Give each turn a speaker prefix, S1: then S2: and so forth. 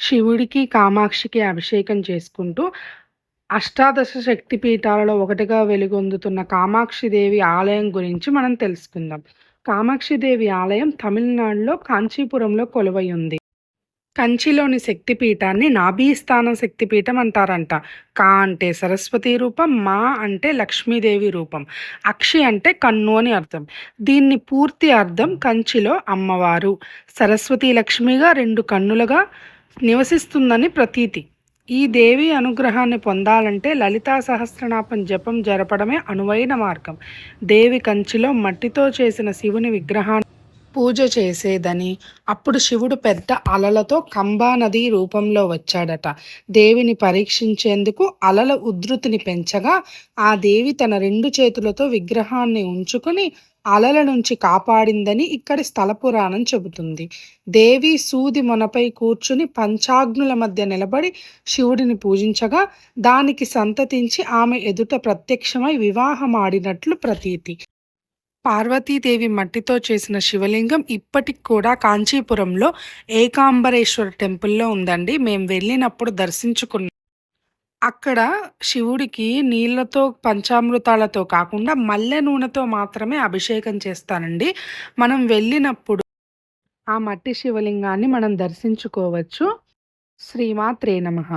S1: శివుడికి, కామాక్షికి అభిషేకం చేసుకుంటూ అష్టాదశ శక్తి పీఠాలలో ఒకటిగా వెలుగొందుతున్న కామాక్షిదేవి ఆలయం గురించి మనం తెలుసుకుందాం. కామాక్షిదేవి ఆలయం తమిళనాడులో కాంచీపురంలో కొలువై ఉంది. కంచిలోని శక్తిపీఠాన్ని నాభీస్థానం శక్తిపీఠం అంటారంట. కా అంటే సరస్వతి రూపం, మా అంటే లక్ష్మీదేవి రూపం, అక్షి అంటే కన్ను అని అర్థం. దీన్ని పూర్తి అర్థం కంచిలో అమ్మవారు సరస్వతి లక్ష్మిగా రెండు కన్నులుగా నివసిస్తుందని ప్రతీతి. ఈ దేవి అనుగ్రహాన్ని పొందాలంటే లలితా సహస్రనామం జపం జరపడమే అనువైన మార్గం. దేవి కంచిలో మట్టితో చేసిన శివుని విగ్రహాన్ని పూజ చేసేదని, అప్పుడు శివుడు పెద్ద అలలతో కంబానది రూపంలో వచ్చాడట. దేవిని పరీక్షించేందుకు అలల ఉధృతిని పెంచగా, ఆ దేవి తన రెండు చేతులతో విగ్రహాన్ని ఉంచుకుని అలల నుంచి కాపాడిందని ఇక్కడి స్థల పురాణం చెబుతుంది. దేవి సూది మొనపై కూర్చుని పంచాగ్నుల మధ్య నిలబడి శివుడిని పూజించగా, దానికి సంతతించి ఆమె ఎదుట ప్రత్యక్షమై వివాహమాడినట్లు ప్రతీతి. పార్వతీదేవి మట్టితో చేసిన శివలింగం ఇప్పటికి కూడా కాంచీపురంలో ఏకాంబరేశ్వర టెంపుల్లో ఉందండి. మేము వెళ్ళినప్పుడు దర్శించుకున్నాం. అక్కడ శివుడికి నీళ్ళతో పంచామృతాలతో కాకుండా మల్లె నూనెతో మాత్రమే అభిషేకం చేస్తానండి. మనం వెళ్ళినప్పుడు ఆ మట్టి శివలింగాన్ని మనం దర్శించుకోవచ్చు. శ్రీమాత్రే నమః